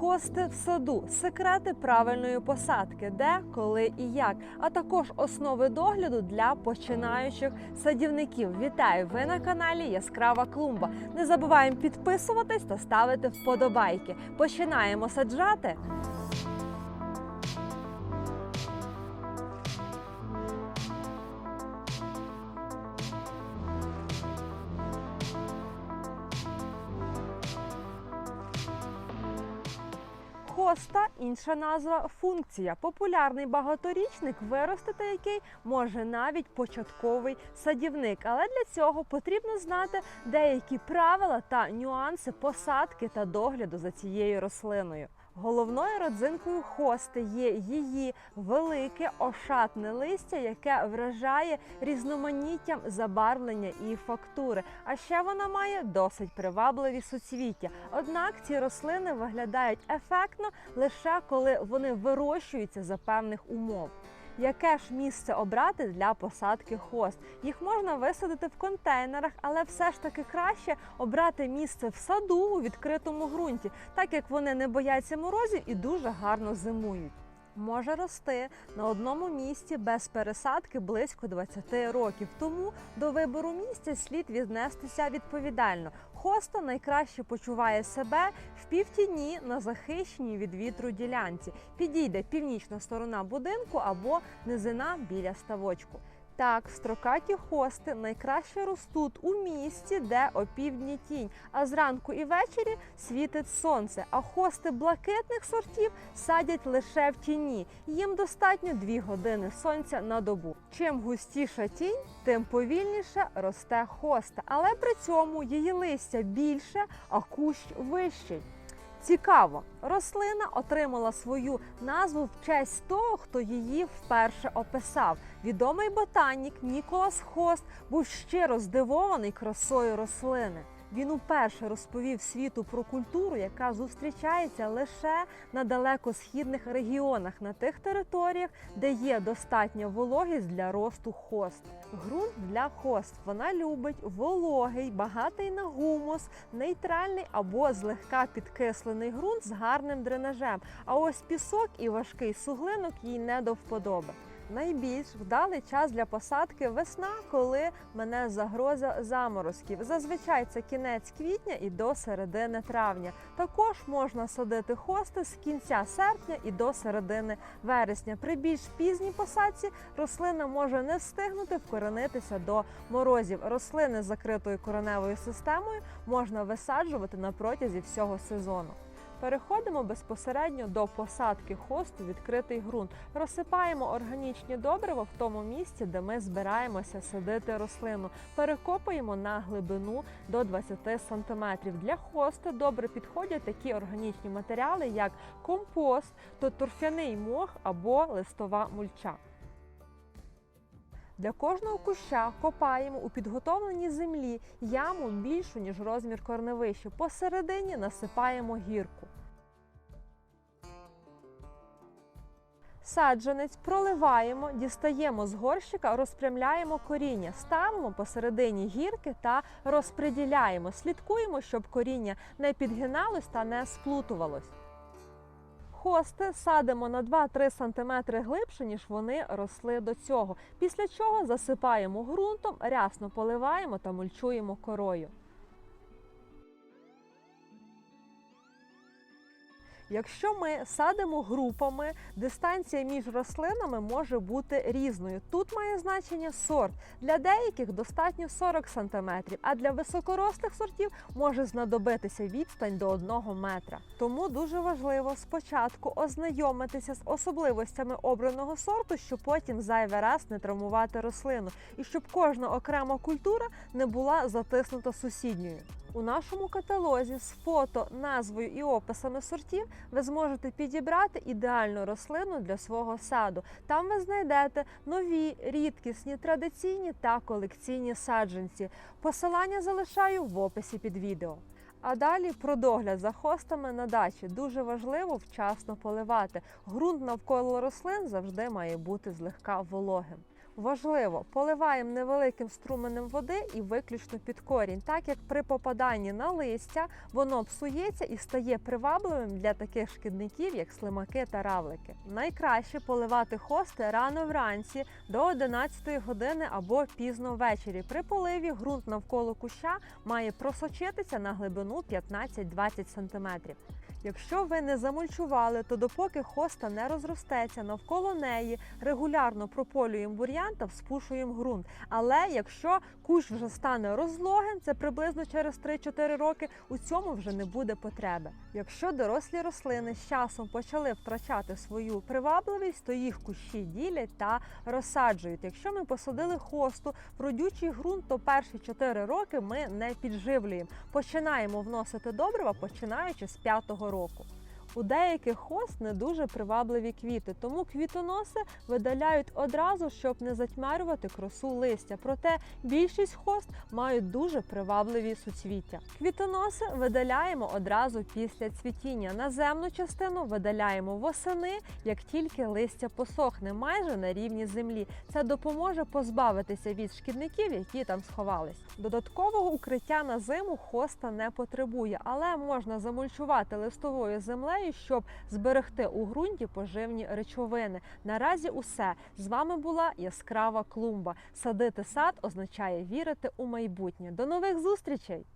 Хости в саду, секрети правильної посадки, де, коли і як, а також основи догляду для починаючих садівників. Вітаю! Ви на каналі Яскрава Клумба. Не забуваємо підписуватись та ставити вподобайки. Починаємо саджати. Хоста інша назва функція. Популярний багаторічник, виростити який може навіть початковий садівник. Але для цього потрібно знати деякі правила та нюанси посадки та догляду за цією рослиною. Головною родзинкою хости є її велике ошатне листя, яке вражає різноманіттям забарвлення і фактури. А ще вона має досить привабливі суцвіття. Однак ці рослини виглядають ефектно лише коли вони вирощуються за певних умов. Яке ж місце обрати для посадки хост? Їх можна висадити в контейнерах, але все ж таки краще обрати місце в саду у відкритому ґрунті, так як вони не бояться морозів і дуже гарно зимують. Може рости на одному місці без пересадки близько 20 років. Тому до вибору місця слід віднестися відповідально. Хоста найкраще почуває себе в півтіні на захищеній від вітру ділянці. Підійде північна сторона будинку або низина біля ставочку. Так, строкаті хости найкраще ростуть у місці, де опівдні тінь, а зранку і ввечері світить сонце. А хости блакитних сортів садять лише в тіні. Їм достатньо 2 години сонця на добу. Чим густіша тінь, тим повільніше росте хоста, але при цьому її листя більше, а кущ вищий. Цікаво, рослина отримала свою назву в честь того, хто її вперше описав. Відомий ботанік Ніколас Хост був щиро здивований красою рослини. Він уперше розповів світу про культуру, яка зустрічається лише на далекосхідних регіонах, на тих територіях, де є достатня вологість для росту хост. Ґрунт для хост вона любить вологий, багатий на гумус, нейтральний або злегка підкислений ґрунт з гарним дренажем. А ось пісок і важкий суглинок їй не до вподоби. Найбільш вдалий час для посадки весна, коли мене загроза заморозків. Зазвичай це кінець квітня і до середини травня. Також можна садити хости з кінця серпня і до середини вересня. При більш пізній посадці рослина може не встигнути вкоренитися до морозів. Рослини з закритою кореневою системою можна висаджувати на протязі всього сезону. Переходимо безпосередньо до посадки хосту відкритий ґрунт. Розсипаємо органічні добрива в тому місці, де ми збираємося садити рослину. Перекопуємо на глибину до 20 см. Для хосту добре підходять такі органічні матеріали, як компост, то торфяний мох або листова мульча. Для кожного куща копаємо у підготовленій землі яму більшу, ніж розмір корневища. Посередині насипаємо гірку. Саджанець проливаємо, дістаємо з горщика, розпрямляємо коріння, ставимо посередині гірки та розпреділяємо. Слідкуємо, щоб коріння не підгиналось та не сплутувалось. Хости садимо на 2-3 см глибше, ніж вони росли до цього. Після чого засипаємо ґрунтом, рясно поливаємо та мульчуємо корою. Якщо ми садимо групами, дистанція між рослинами може бути різною. Тут має значення сорт. Для деяких достатньо 40 см, а для високорослих сортів може знадобитися відстань до 1 метра. Тому дуже важливо спочатку ознайомитися з особливостями обраного сорту, щоб потім зайвий раз не травмувати рослину, і щоб кожна окрема культура не була затиснута сусідньою. У нашому каталозі з фото, назвою і описами сортів ви зможете підібрати ідеальну рослину для свого саду. Там ви знайдете нові, рідкісні, традиційні та колекційні саджанці. Посилання залишаю в описі під відео. А далі про догляд за хостами на дачі. Дуже важливо вчасно поливати. Ґрунт навколо рослин завжди має бути злегка вологим. Важливо, поливаємо невеликим струменем води і виключно під корінь, так як при попаданні на листя воно псується і стає привабливим для таких шкідників, як слимаки та равлики. Найкраще поливати хости рано вранці до 11 години або пізно ввечері. При поливі ґрунт навколо куща має просочитися на глибину 15-20 см. Якщо ви не замульчували, то допоки хоста не розростеться навколо неї, регулярно прополюємо бур'ян та вспушуємо ґрунт. Але якщо кущ вже стане розлогим, це приблизно через 3-4 роки, у цьому вже не буде потреби. Якщо дорослі рослини з часом почали втрачати свою привабливість, то їх кущі ділять та розсаджують. Якщо ми посадили хосту в родючий ґрунт, то перші 4 роки ми не підживлюємо. Починаємо вносити добрива, починаючи з 5-го року. У деяких хост не дуже привабливі квіти, тому квітоноси видаляють одразу, щоб не затьмарювати красу листя. Проте більшість хост мають дуже привабливі суцвіття. Квітоноси видаляємо одразу після цвітіння. Наземну частину видаляємо восени, як тільки листя посохне, майже на рівні землі. Це допоможе позбавитися від шкідників, які там сховались. Додаткового укриття на зиму хоста не потребує, але можна замульчувати листовою землею, щоб зберегти у ґрунті поживні речовини. Наразі усе з вами була яскрава клумба. Садити сад означає вірити у майбутнє. До нових зустрічей!